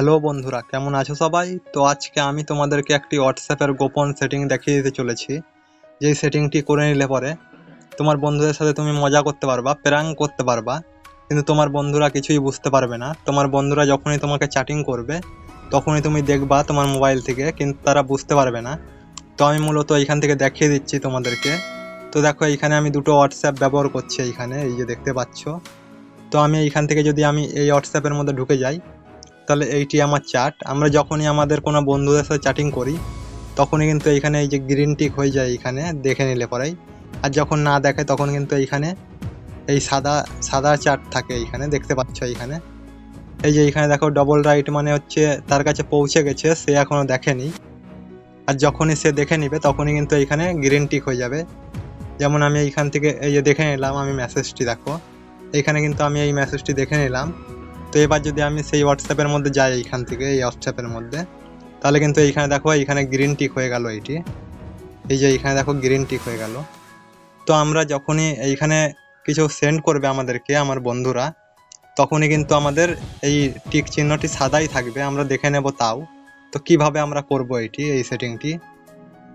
Hello বন্ধুরা, কেমন আছো সবাই? তো আজকে আমি তোমাদেরকে একটি হোয়াটসঅ্যাপের গোপন সেটিং দেখিয়ে দিতে চলেছি। যেই সেটিংটি করে নিলে পরে তোমার বন্ধুদের সাথে তুমি মজা করতে পারবা প্র্যাং করতে পারবা, কিন্তু তোমার বন্ধুরা কিছুই বুঝতে পারবে না। তোমার বন্ধুরা যখনই তোমাকে চ্যাটিং করবে, তখনই তুমি দেখবা তোমার মোবাইল থেকে, কিন্তু তারা বুঝতে পারবে না। তো আমি মূলত এইখান থেকে দেখিয়ে দিচ্ছি তোমাদেরকে। তো দেখো এইখানে আমি দুটো হোয়াটসঅ্যাপ ব্যবহার করছি এইখানে এই যে দেখতে পাচ্ছ। তো আমি এইখান থেকে যদি আমি এই হোয়াটসঅ্যাপের মধ্যে ঢুকে যাই তাহলে এইটি আমার চার্ট। আমরা যখনই আমাদের কোনো বন্ধুদের সাথে চ্যাটিং করি, তখনই কিন্তু এইখানে এই যে গ্রিন টিক হয়ে যায় এইখানে, দেখে নিলে পরেই। আর যখন না দেখে তখন কিন্তু এইখানে এই সাদা সাদা চার্ট থাকে এইখানে, দেখতে পাচ্ছ এইখানে। এই যে এইখানে দেখো ডবল রাইট মানে হচ্ছে তার কাছে পৌঁছে গেছে, সে এখনও দেখেনি। আর যখনই সে দেখে নিবে, তখনই কিন্তু এইখানে গ্রিন টিক হয়ে যাবে। যেমন আমি এইখান থেকে এই যে দেখে নিলাম, আমি মেসেজটি দেখো। এইখানে কিন্তু আমি এই মেসেজটি দেখে নিলাম। তো এবার যদি আমি সেই হোয়াটসঅ্যাপের মধ্যে যাই এইখান থেকে, এই হোয়াটসঅ্যাপের মধ্যে, তাহলে কিন্তু এইখানে দেখো এইখানে গ্রিন টিক হয়ে গেল এইটি এই যে এইখানে দেখো গ্রিন টিক হয়ে গেল। তো আমরা যখনই এইখানে কিছু সেন্ড করবে আমাদেরকে, আমার বন্ধুরা, তখনই কিন্তু আমাদের এই টিক চিহ্নটি সাদাই থাকবে। আমরা দেখে নেব তাও। তো কীভাবে আমরা করব এটি, এই সেটিংটি?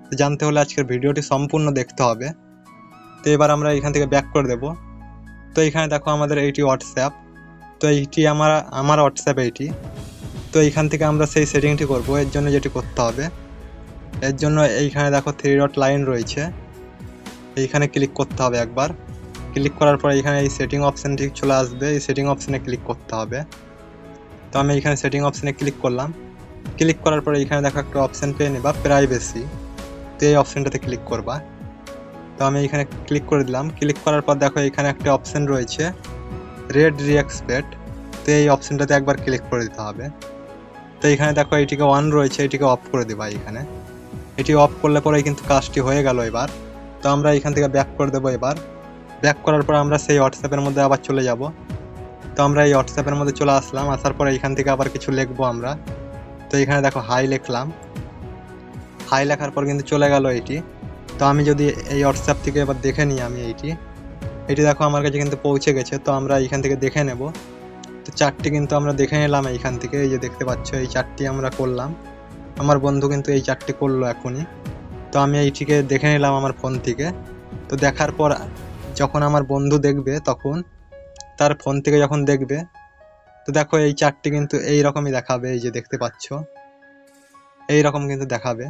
তো জানতে হলে আজকের ভিডিওটি সম্পূর্ণ দেখতে হবে। তো এবার আমরা এখান থেকে ব্যাক করে দেব। তো এখানে দেখো আমাদের এইটি হোয়াটসঅ্যাপ তো এইটি আমার আমার হোয়াটসঅ্যাপ এইটি তো এইখান থেকে আমরা সেই সেটিংটি করব। এর জন্য যেটি করতে হবে, এর জন্য এইখানে দেখো থ্রি ডট লাইন রয়েছে। এইখানে ক্লিক করতে হবে একবার। ক্লিক করার পর এইখানে এই সেটিং অপশানটি চলে আসবে। এই সেটিং অপশানে ক্লিক করতে হবে। তো আমি এখানে সেটিং অপশানে ক্লিক করলাম। ক্লিক করার পর এইখানে দেখো একটা অপশান পেয়ে নেবা প্রাইভেসি তো এই অপশানটাতে ক্লিক করবা। তো আমি এখানে ক্লিক করে দিলাম। ক্লিক করার পর দেখো এখানে একটা অপশান রয়েছে। রেড রিএক্সপেক্ট তো এই অপশানটাতে একবার ক্লিক করে দিতে হবে। তো এখানে দেখো এটিকে অন রয়েছে, এটিকে অফ করে দেবা এখানে। এটি অফ করলে পরেই কিন্তু কাজটি হয়ে গেল এবার। তো আমরা এখান থেকে ব্যাক করে দেবো এবার। ব্যাক করার পর আমরা সেই হোয়াটসঅ্যাপের মধ্যে আবার চলে যাব। তো আমরা এই হোয়াটসঅ্যাপের মধ্যে চলে আসলাম, আসার পরে এখান থেকে আবার কিছু লিখব আমরা। তো এখানে দেখো হাই লিখলাম। হাই লেখার পর কিন্তু চলে গেল এটি। তো আমি যদি এই হোয়াটসঅ্যাপ থেকে এবার দেখে নিই আমি এইটি এটি দেখো আমার কাছে কিন্তু পৌঁছে গেছে, তো আমরা এইখান থেকে দেখে নেব। তো চারটি কিন্তু আমরা দেখে নিলাম এইখান থেকে, এই যে দেখতে পাচ্ছ, এই চারটি আমরা করলাম। আমার বন্ধু কিন্তু এই চারটি করল এখনই। তো আমি এইটিকে দেখে নিলাম আমার ফোন থেকে। তো দেখার পর যখন আমার বন্ধু দেখবে তখন তার ফোন থেকে যখন দেখবে, তো দেখো এই চারটি কিন্তু এই রকমই দেখাবে, এই যে দেখতে পাচ্ছ। এই রকম কিন্তু দেখাবে।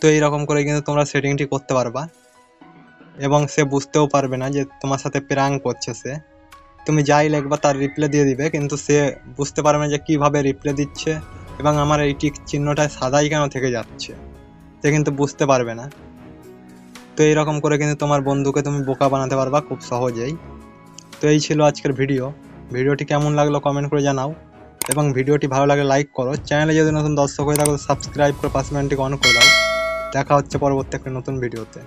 তো এই রকম করে কিন্তু তোমরা সেটিংটি করতে পারবা। এবং সে বুঝতেও পারবে না যে তোমার সাথে প্রাং করছে সে। তুমি যাই লিখবা, তার রিপ্লে দিয়ে দিবে, কিন্তু সে বুঝতে পারবে না যে কীভাবে রিপ্লে দিচ্ছে এবং আমার এই টিক চিহ্নটা সাদাই কেন থেকে যাচ্ছে। সে কিন্তু বুঝতে পারবে না। তো এইরকম করে কিন্তু তোমার বন্ধুকে তুমি বোকা বানাতে পারবা খুব সহজেই। তো এই ছিল আজকের ভিডিও ভিডিওটি কেমন লাগল কমেন্ট করে জানাও। এবং ভিডিওটি ভালো লাগলে লাইক করো। চ্যানেলে যদি নতুন দর্শক হয়ে থাকো সাবস্ক্রাইব করে পাশে অন করে দাও। দেখা হচ্ছে পরবর্তী একটা নতুন ভিডিওতে